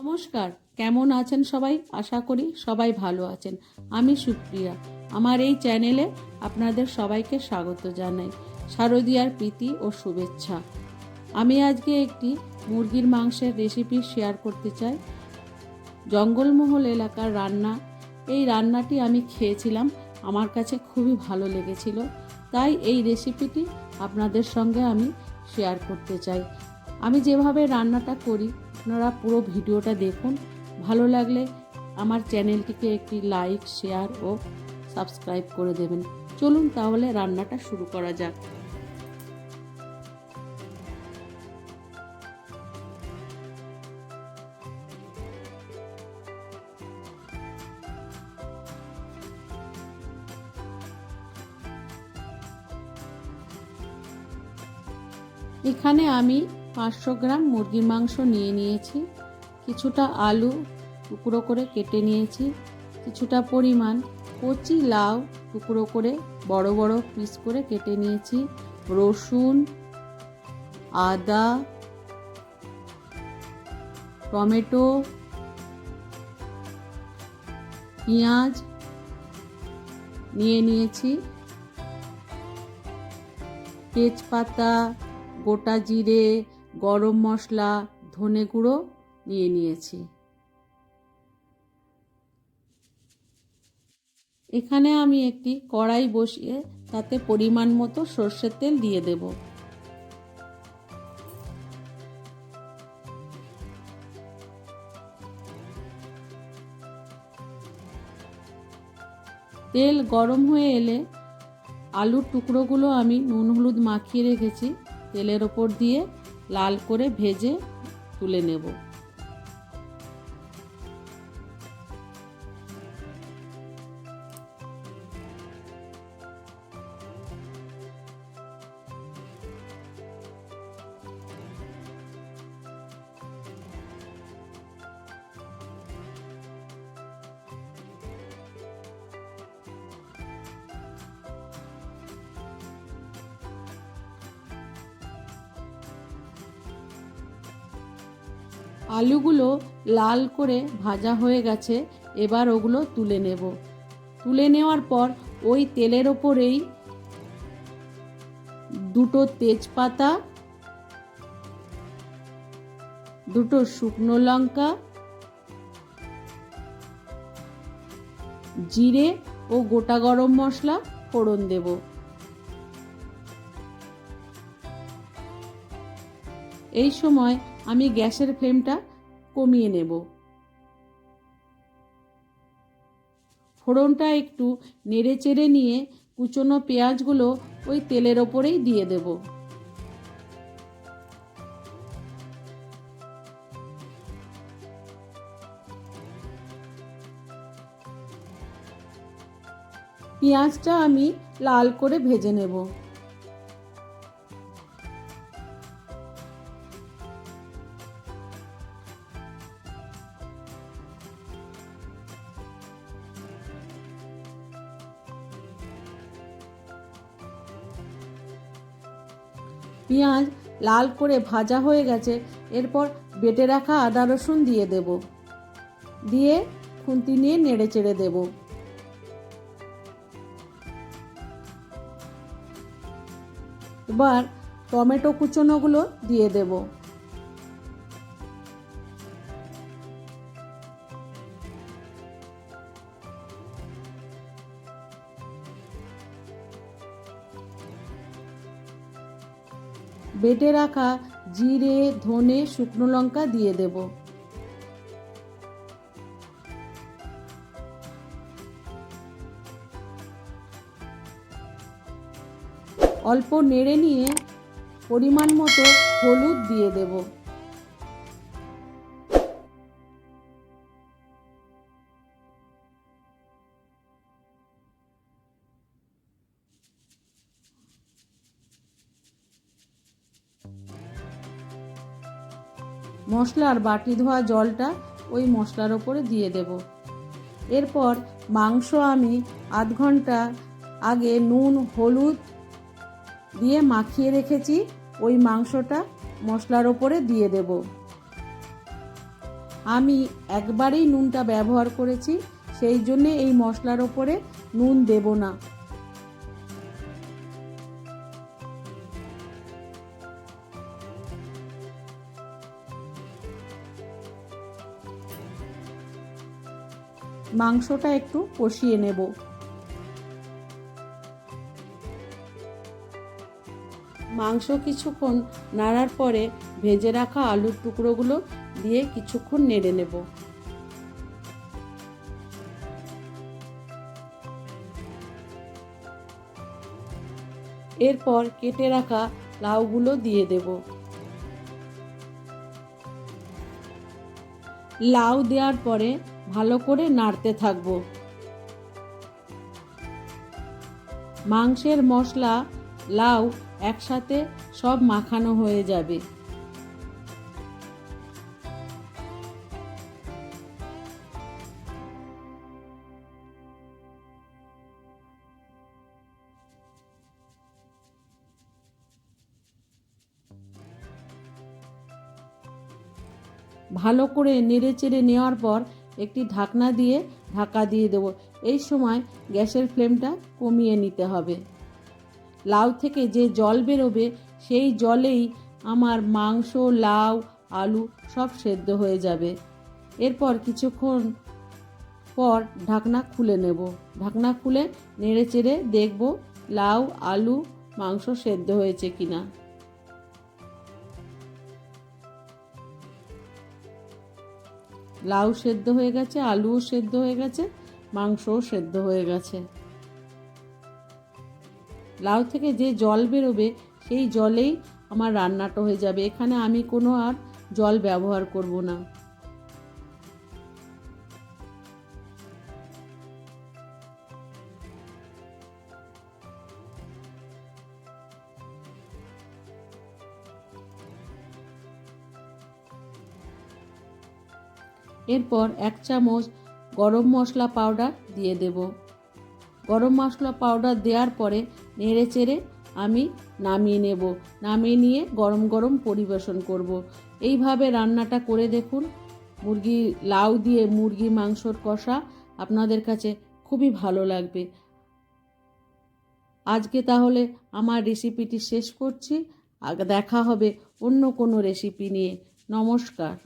নমস্কার। কেমন আছেন সবাই? আশা করি সবাই ভালো আছেন। আমি সুপ্রিয়া। আমার এই চ্যানেলে আপনাদের সবাইকে স্বাগত জানাই। শারদীয়ার প্রীতি ও শুভেচ্ছা। আমি আজকে একটি মুরগির মাংসের রেসিপি শেয়ার করতে চাই। জঙ্গলমহল এলাকার রান্না। এই রান্নাটি আমি খেয়েছিলাম। আমার কাছে খুবই ভালো লেগেছিল। তাই এই রেসিপিটি আপনাদের সঙ্গে আমি শেয়ার করতে চাই। আমি যেভাবে রান্নাটা করি আপনারা পুরো ভিডিওটা দেখুন। ভালো লাগলে আমার চ্যানেলটিকে একটি লাইক, শেয়ার ও সাবস্ক্রাইব করে দেবেন। চলুন তাহলে রান্নাটা শুরু করা যাক। এখানে আমি পাঁচশো গ্রাম মুরগির মাংস নিয়ে নিয়েছি। কিছুটা আলু টুকরো করে কেটে নিয়েছি। কিছুটা পরিমাণ কচি লাউ টুকরো করে বড় বড় পিস করে কেটে নিয়েছি। রসুন, আদা, টমেটো, পেঁয়াজ নিয়ে নিয়েছি। তেজপাতা, গোটা জিরে গরম মশলা, ধনে গুঁড়ো নিয়ে নিয়েছি। এখানে আমি একটি কড়াই বসিয়ে তাতে পরিমাণ মতো সর্ষের তেল দিয়ে দেব। তেল গরম হয়ে এলে আলুর টুকরোগুলো আমি নুন হলুদ মাখিয়ে রেখেছি, তেলের ওপর দিয়ে লাল করে ভেজে তুলে নেব। আলুগুলো লাল করে ভাজা হয়ে গেছে, এবার ওগুলো তুলে নেব। তুলে নেওয়ার পর ওই তেলের ওপরেই দুটো তেজপাতা, দুটো শুকনো লঙ্কা, জিরে ও গোটা গরম মশলা ফোড়ন দেব। এই সময় আমি গ্যাসের ফ্লেমটা কমিয়ে নেব। ফোড়নটা একটু নেড়ে চেড়ে নিয়ে কুচনো পেঁয়াজগুলো ওই তেলের ওপরেই দিয়ে দেব। পেঁয়াজটা আমি লাল করে ভেজে নেব। পেঁয়াজ লাল করে ভাজা হয়ে গেছে, এরপর বেটে রাখা আদা রসুন দিয়ে দেব। দিয়ে খুন্তি নিয়ে নেড়ে চেড়ে দেব। এবার টমেটো কুচনোগুলো দিয়ে দেব। বেটে রাখা জিরে, ধনে, শুকনো লঙ্কা দিয়ে দেব। অল্প নেড়ে নিয়ে পরিমাণ মতো হলুদ দিয়ে দেব। মশলার বাটি ধোয়া জলটা ওই মশলার ওপরে দিয়ে দেব। এরপর মাংস আমি আধ ঘণ্টা আগে নুন, হলুদ দিয়ে মাখিয়ে রেখেছি, ওই মাংসটা মশলার ওপরে দিয়ে দেব। আমি একবারেই নুনটা ব্যবহার করেছি, সেই জন্যে এই মশলার ওপরে নুন দেব না। মাংসটা একটু কষিয়ে নেব। মাংস কিছুক্ষণ নাড়ার পরে ভেজে রাখা আলুর টুকরোগুলো দিয়ে কিছুক্ষণ নেড়ে নেব। এরপর কেটে রাখা লাউগুলো দিয়ে দেব। লাউ দেওয়ার পরে ভালো করে নাড়তে থাকব। মাংসের মশলা, লাউ একসাথে সব মাখানো হয়ে যাবে। ভালো করে নেড়ে চেড়ে নেওয়ার পর একটি ঢাকনা দিয়ে ঢাকা দিয়ে দেবো। এই সময় গ্যাসের ফ্লেমটা কমিয়ে নিতে হবে। লাউ থেকে যে জল বেরোবে, সেই জলেই আমার মাংস, লাউ, আলু সব সেদ্ধ হয়ে যাবে। এরপর কিছুক্ষণ পর ঢাকনা খুলে নেব। ঢাকনা খুলে নেড়ে চেড়ে দেখব লাউ, আলু, মাংস সেদ্ধ হয়েছে কিনা। লাউ সেদ্ধ হয়ে গেছে, আলুও সেদ্ধ হয়ে গেছে, মাংসও সেদ্ধ হয়ে গেছে। লাউ থেকে যে জল বেরোবে, সেই জলেই আমার রান্নাটা হয়ে যাবে। এখানে আমি কোনো আর জল ব্যবহার করব না। এরপর এক চামচ গরম মশলা পাউডার দিয়ে দেব। গরম মশলা পাউডার দেওয়ার পরে নেড়ে চেড়ে আমি নামিয়ে নেব। নামিয়ে নিয়ে গরম গরম পরিবেশন করব। এইভাবে রান্নাটা করে দেখুন। মুরগি লাউ দিয়ে মুরগি মাংসর কষা আপনাদের কাছে খুবই ভালো লাগবে। আজকে তাহলে আমার রেসিপিটি শেষ করছি। দেখা হবে অন্য কোনো রেসিপি নিয়ে। নমস্কার।